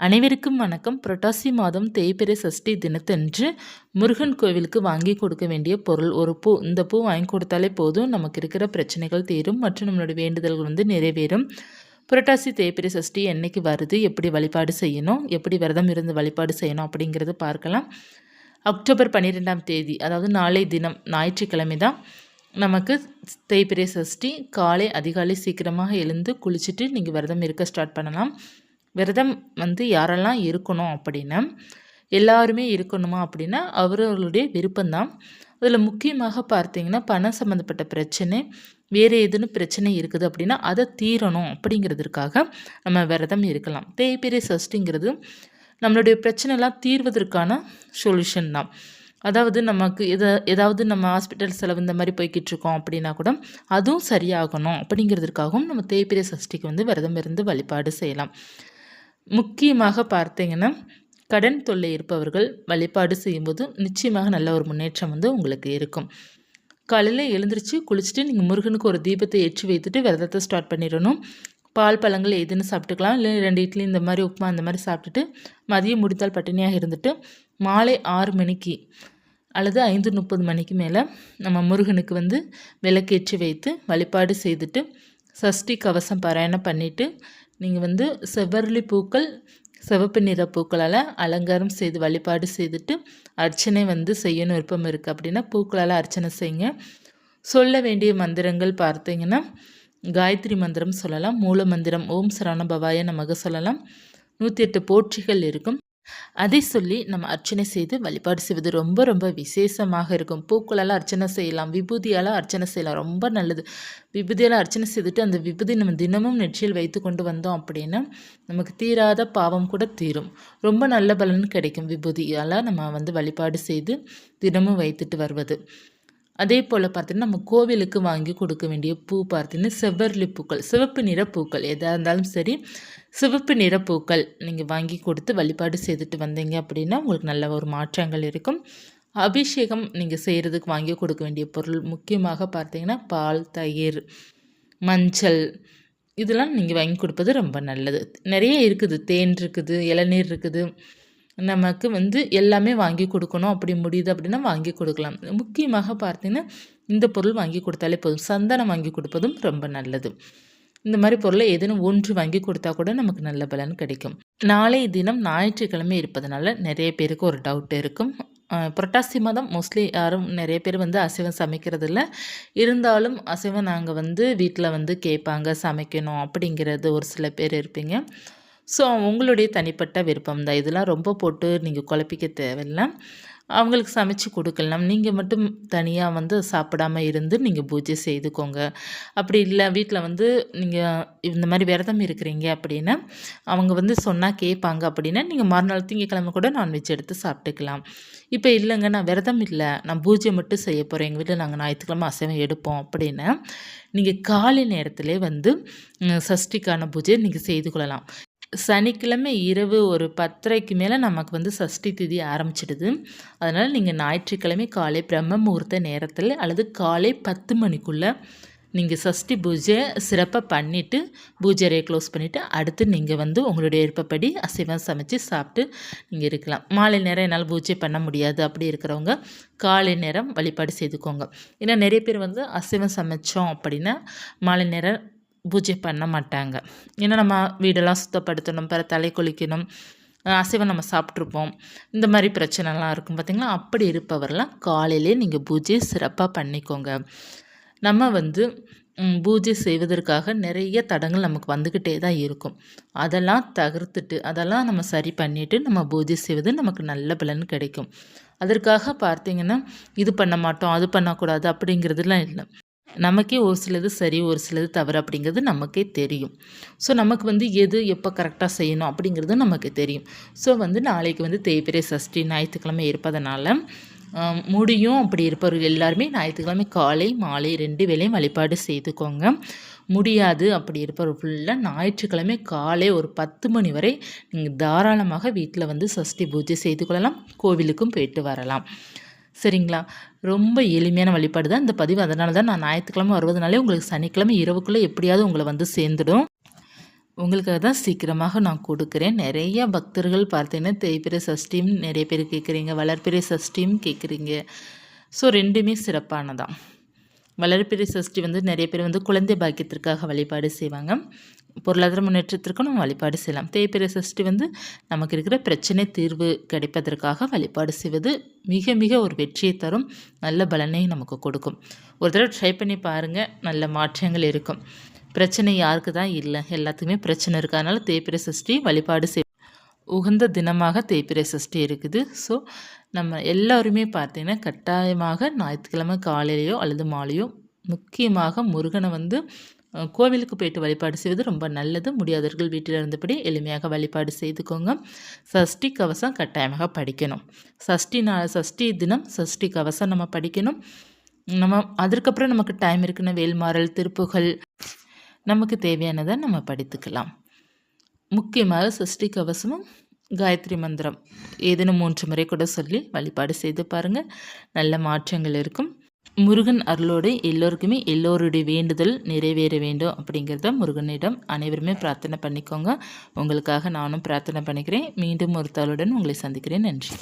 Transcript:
அனைவருக்கும் வணக்கம். புரட்டாசி மாதம் தேய்பிறை சஷ்டி தினத்தன்று முருகன் கோவிலுக்கு வாங்கி கொடுக்க வேண்டிய பொருள் ஒரு பூ. இந்த பூ வாங்கி கொடுத்தாலே போதும். நமக்கு இருக்கிற பிரச்சனைகள் தீரும். மற்றும் நம்மளுடைய வேண்டுதல்கள் வந்து நிறைவேறும். புரட்டாசி தேய்பிரை சஷ்டி என்னைக்கு வருது? எப்படி வழிபாடு செய்யணும்? எப்படி விரதம் இருந்து வழிபாடு செய்யணும்? அப்படிங்கிறத பார்க்கலாம். அக்டோபர் பன்னிரெண்டாம் தேதி அதாவது நாளை தினம் ஞாயிற்றுக்கிழமை தான் நமக்கு தேய்பிரை சஷ்டி. காலை அதிகாலை சீக்கிரமாக எழுந்து குளிச்சுட்டு நீங்கள் விரதம் இருக்க ஸ்டார்ட் பண்ணலாம். விரதம் வந்து யாரெல்லாம் இருக்கணும் அப்படின்னா எல்லாருமே இருக்கணுமா அப்படின்னா அவர்களுடைய விருப்பம்தான். அதில் முக்கியமாக பார்த்தீங்கன்னா பணம் சம்மந்தப்பட்ட பிரச்சனை வேறு எதுன்னு பிரச்சனை இருக்குது அப்படின்னா அதை தீரணும் அப்படிங்கிறதுக்காக நம்ம விரதம் இருக்கலாம். தேய்பிரை சஷ்டிங்கிறது நம்மளுடைய பிரச்சனைலாம் தீர்வதற்கான சொல்யூஷன் தான். அதாவது நமக்கு எதை ஏதாவது நம்ம ஹாஸ்பிட்டல் செலவு இந்த மாதிரி போய்கிட்டு இருக்கோம் அப்படின்னா கூட அதுவும் சரியாகணும் அப்படிங்கிறதுக்காகவும் நம்ம தேய்பிரை சஷ்டிக்கு வந்து விரதம் இருந்து வழிபாடு செய்யலாம். முக்கியமாக பார்த்தீங்கன்னா கடன் தொல்லை இருப்பவர்கள் வழிபாடு செய்யும்போது நிச்சயமாக நல்ல ஒரு முன்னேற்றம் வந்து உங்களுக்கு இருக்கும். காலையில் எழுந்திரிச்சு குளிச்சுட்டு நீங்கள் முருகனுக்கு ஒரு தீபத்தை ஏற்றி வைத்துட்டு விரதத்தை ஸ்டார்ட் பண்ணிடணும். பால் பழங்கள் எதுன்னு சாப்பிட்டுக்கலாம். இல்லை ரெண்டு இட்லி இந்த மாதிரி உப்புமா அந்த மாதிரி சாப்பிட்டுட்டு மதியம் முடித்தால் பட்டினியாக இருந்துட்டு மாலை ஆறு மணிக்கு அல்லது ஐந்து முப்பது மணிக்கு மேலே நம்ம முருகனுக்கு வந்து விளக்கேற்றி வைத்து வழிபாடு செய்துட்டு சஷ்டி கவசம் பாராயணம் பண்ணிவிட்டு நீங்கள் வந்து செவ்வரளி பூக்கள் சிவப்பு நிற பூக்களால் அலங்காரம் செய்து வழிபாடு செய்துட்டு அர்ச்சனை வந்து செய்யணும் விருப்பம் இருக்குது அப்படின்னா பூக்களால் அர்ச்சனை செய்யுங்க. சொல்ல வேண்டிய மந்திரங்கள் பார்த்தீங்கன்னா காயத்ரி மந்திரம் சொல்லலாம் மூல மந்திரம் ஓம் சரண பவாய நமக்கு சொல்லலாம். நூற்றி எட்டு போற்றிகள் இருக்கும். அதை சொல்லி நம்ம அர்ச்சனை செய்து வழிபாடு செய்வது ரொம்ப ரொம்ப விசேஷமாக இருக்கும். பூக்களால் அர்ச்சனை செய்யலாம் விபூதியால் அர்ச்சனை செய்யலாம். ரொம்ப நல்லது. விபூதியால் அர்ச்சனை செய்துட்டு அந்த விபூதி நம்ம தினமும் நெற்றியில் வைத்து கொண்டு வந்தோம் அப்படின்னா நமக்கு தீராத பாவம் கூட தீரும். ரொம்ப நல்ல பலன் கிடைக்கும் விபூதியால் நம்ம வந்து வழிபாடு செய்து தினமும் வைத்துட்டு வருவது. அதே போல் பார்த்தீங்கன்னா நம்ம கோவிலுக்கு வாங்கி கொடுக்க வேண்டிய பூ பார்த்தீங்கன்னா செவ்வரளி பூக்கள் சிவப்பு நிற பூக்கள் எதாக இருந்தாலும் சரி சிவப்பு நிற பூக்கள் நீங்கள் வாங்கி கொடுத்து வழிபாடு செய்துட்டு வந்தீங்க அப்படின்னா உங்களுக்கு நல்ல ஒரு மாற்றங்கள் இருக்கும். அபிஷேகம் நீங்கள் செய்கிறதுக்கு வாங்கி கொடுக்க வேண்டிய பொருள் முக்கியமாக பார்த்தீங்கன்னா பால் தயிர் மஞ்சள் இதெல்லாம் நீங்கள் வாங்கி கொடுப்பது ரொம்ப நல்லது. நிறைய இருக்குது. தேன் இருக்குது இளநீர் இருக்குது. நமக்கு வந்து எல்லாமே வாங்கி கொடுக்கணும். அப்படி முடியுது அப்படின்னா வாங்கி கொடுக்கலாம். முக்கியமாக பார்த்தீங்கன்னா இந்த பொருள் வாங்கி கொடுத்தாலே போதும். சந்தனம் வாங்கி கொடுப்பதும் ரொம்ப நல்லது. இந்த மாதிரி பொருளை ஏதேனும் ஒன்று வாங்கி கொடுத்தா கூட நமக்கு நல்ல பலன் கிடைக்கும். நாளை தினம் ஞாயிற்றுக்கிழமை இருப்பதனால நிறைய பேருக்கு ஒரு டவுட் இருக்கும். புரட்டாசி மாதம் மோஸ்ட்லி யாரும் நிறைய பேர் வந்து அசைவம் சமைக்கிறதில்ல. இருந்தாலும் அசைவம் நாங்கள் வந்து வீட்டில் வந்து கேட்பாங்க சமைக்கணும் அப்படிங்கிறது ஒரு சில பேர் இருப்பீங்க. ஸோ உங்களுடைய தனிப்பட்ட விருப்பம் தான். இதெல்லாம் ரொம்ப போட்டு நீங்கள் குழப்பிக்க தேவையில்லை. அவங்களுக்கு சமைச்சு கொடுக்கலாம். நீங்கள் மட்டும் தனியாக வந்து சாப்பிடாம இருந்து நீங்கள் பூஜை செய்துக்கோங்க. அப்படி இல்லை வீட்டில் வந்து நீங்கள் இந்த மாதிரி விரதம் இருக்கிறீங்க அப்படின்னா அவங்க வந்து சொன்னால் கேட்பாங்க அப்படின்னா நீங்கள் மறுநாள் திங்கக்கிழமை கூட நான்வெஜ் எடுத்து சாப்பிட்டுக்கலாம். இப்போ இல்லைங்க நான் விரதம் இல்லை. நான் பூஜை மட்டும் செய்ய போகிறேன் எங்கள் வீட்டில் நாங்கள் ஞாயிற்றுக்கிழமை அசைவம் எடுப்போம் அப்படின்னா நீங்கள் காலை நேரத்திலே வந்து சஷ்டிக்கான பூஜையை நீங்கள் செய்து கொள்ளலாம். சனிக்கிழமை இரவு ஒரு பத்தரைக்கு மேலே நமக்கு வந்து சஷ்டி திதி ஆரம்பிச்சிடுது. அதனால் நீங்கள் ஞாயிற்றுக்கிழமை காலை பிரம்ம முகூர்த்த நேரத்தில் அல்லது காலை பத்து மணிக்குள்ளே நீங்கள் சஷ்டி பூஜை சிறப்பாக பண்ணிவிட்டு பூஜையை க்ளோஸ் பண்ணிவிட்டு அடுத்து நீங்கள் வந்து உங்களுடைய விருப்பப்படி அசைவம் சமைச்சு சாப்பிட்டு நீங்கள் இருக்கலாம். மாலை நேரம் என்னால் பூஜை பண்ண முடியாது அப்படி இருக்கிறவங்க காலை நேரம் வழிபாடு செய்துக்கோங்க. ஏன்னா நிறைய பேர் வந்து அசைவம் சமைச்சோம் அப்படின்னா மாலை நேரம் பூஜை பண்ண மாட்டாங்க. ஏன்னா நம்ம வீடெல்லாம் சுத்தப்படுத்தணும் பிற தலை குளிக்கணும் அசைவம் நம்ம சாப்பிட்ருப்போம் இந்த மாதிரி பிரச்சனைலாம் இருக்கும். பார்த்திங்களா அப்படி இருப்பவரெல்லாம் காலையிலே நீங்கள் பூஜையை சிறப்பாக பண்ணிக்கோங்க. நம்ம வந்து பூஜை செய்வதற்காக நிறைய தடங்கள் நமக்கு வந்துக்கிட்டே தான் இருக்கும். அதெல்லாம் தகர்த்துட்டு அதெல்லாம் நம்ம சரி பண்ணிவிட்டு நம்ம பூஜை செய்வது நமக்கு நல்ல பலன் கிடைக்கும். அதற்காக பார்த்திங்கன்னா இது பண்ண மாட்டோம் அது பண்ணக்கூடாது அப்படிங்கிறதுலாம் இல்லை. நமக்கே ஒரு சிலது சரி ஒரு சிலது தவறு அப்படிங்கிறது நமக்கே தெரியும். ஸோ நமக்கு வந்து எது எப்போ கரெக்டாக செய்யணும் அப்படிங்கிறது நமக்கு தெரியும். ஸோ வந்து நாளைக்கு வந்து தேய்பிரை சஷ்டி ஞாயிற்றுக்கிழமை இருப்பதனால முடியும் அப்படி இருப்பவர்கள் எல்லாருமே ஞாயிற்றுக்கிழமை காலை மாலை ரெண்டு வேலையும் வழிபாடு செய்துக்கோங்க. முடியாது அப்படி இருப்பவர் ஃபுல்லாக ஞாயிற்றுக்கிழமை காலை ஒரு பத்து மணி வரை நீங்கள் தாராளமாக வீட்டில் வந்து சஷ்டி பூஜை செய்து கொள்ளலாம் கோவிலுக்கும் போயிட்டு வரலாம். சரிங்களா? ரொம்ப எளிமையான வழிபாடு தான் இந்த பதிவு. அதனால தான் நான் ஞாயிற்றுக்கிழமை வருவதனாலே உங்களுக்கு சனிக்கிழமை இரவுக்குள்ளே எப்படியாவது உங்களை வந்து சேர்ந்துடும். உங்களுக்காக தான் சீக்கிரமாக நான் கொடுக்குறேன். நிறைய பக்தர்கள் பார்த்தீங்கன்னா தேய்பிரை சஷ்டியும் நிறைய பேர் கேட்குறீங்க வளர்பிறை சஷ்டியும் கேட்குறீங்க. ஸோ ரெண்டுமே சிறப்பானதான். வளர்ப்பிறை சஷ்டி வந்து நிறைய பேர் வந்து குழந்தை பாக்கியத்திற்காக வழிபாடு செய்வாங்க. பொருளாதார முன்னேற்றத்திற்கும் நம்ம வழிபாடு செய்யலாம். தேய்பிறை சஷ்டி வந்து நமக்கு இருக்கிற பிரச்சனை தீர்வு கிடைப்பதற்காக வழிபாடு செய்வது மிக மிக ஒரு வெற்றியை தரும் நல்ல பலனை நமக்கு கொடுக்கும். ஒரு தடவை ட்ரை பண்ணி பாருங்கள் நல்ல மாற்றங்கள் இருக்கும். பிரச்சனை யாருக்கு தான் இல்லை. எல்லாத்துக்குமே பிரச்சனை இருக்குது அதனால் தேய்பிறை சஷ்டி வழிபாடு செய் உகந்த தினமாக தேய்பிரை சஷ்டி இருக்குது. ஸோ நம்ம எல்லோருமே பார்த்திங்கன்னா கட்டாயமாக ஞாயிற்றுக்கிழமை காலையிலையோ அல்லது மாலையோ முக்கியமாக முருகனை வந்து கோவிலுக்கு போயிட்டு வழிபாடு செய்வது ரொம்ப நல்லது. முடியாதவர்கள் வீட்டில் இருந்தபடி எளிமையாக வழிபாடு செய்துக்கோங்க. சஷ்டி கவசம் கட்டாயமாக படிக்கணும். சஷ்டி நா சஷ்டி தினம் சஷ்டி கவசம் நம்ம படிக்கணும். நம்ம அதற்கப்புறம் நமக்கு டைம் இருக்குன்னா வேல்மாறல் திருப்புகள் நமக்கு தேவையானதை நம்ம படித்துக்கலாம். முக்கியமாக சஷ்டி கவசமும் காயத்ரி மந்திரம். ஏதேனும் மூன்று முறை கூட சொல்லி வழிபாடு செய்து பாருங்கள் நல்ல மாற்றங்கள் இருக்கும். முருகன் அருளோடு எல்லோருக்குமே எல்லோருடைய வேண்டுதல் நிறைவேற வேண்டும் அப்படிங்கிறத முருகனிடம் அனைவருமே பிரார்த்தனை பண்ணிக்கோங்க. உங்களுக்காக நானும் பிரார்த்தனை பண்ணிக்கிறேன். மீண்டும் ஒரு தாளுடன் உங்களை சந்திக்கிறேன். நன்றி.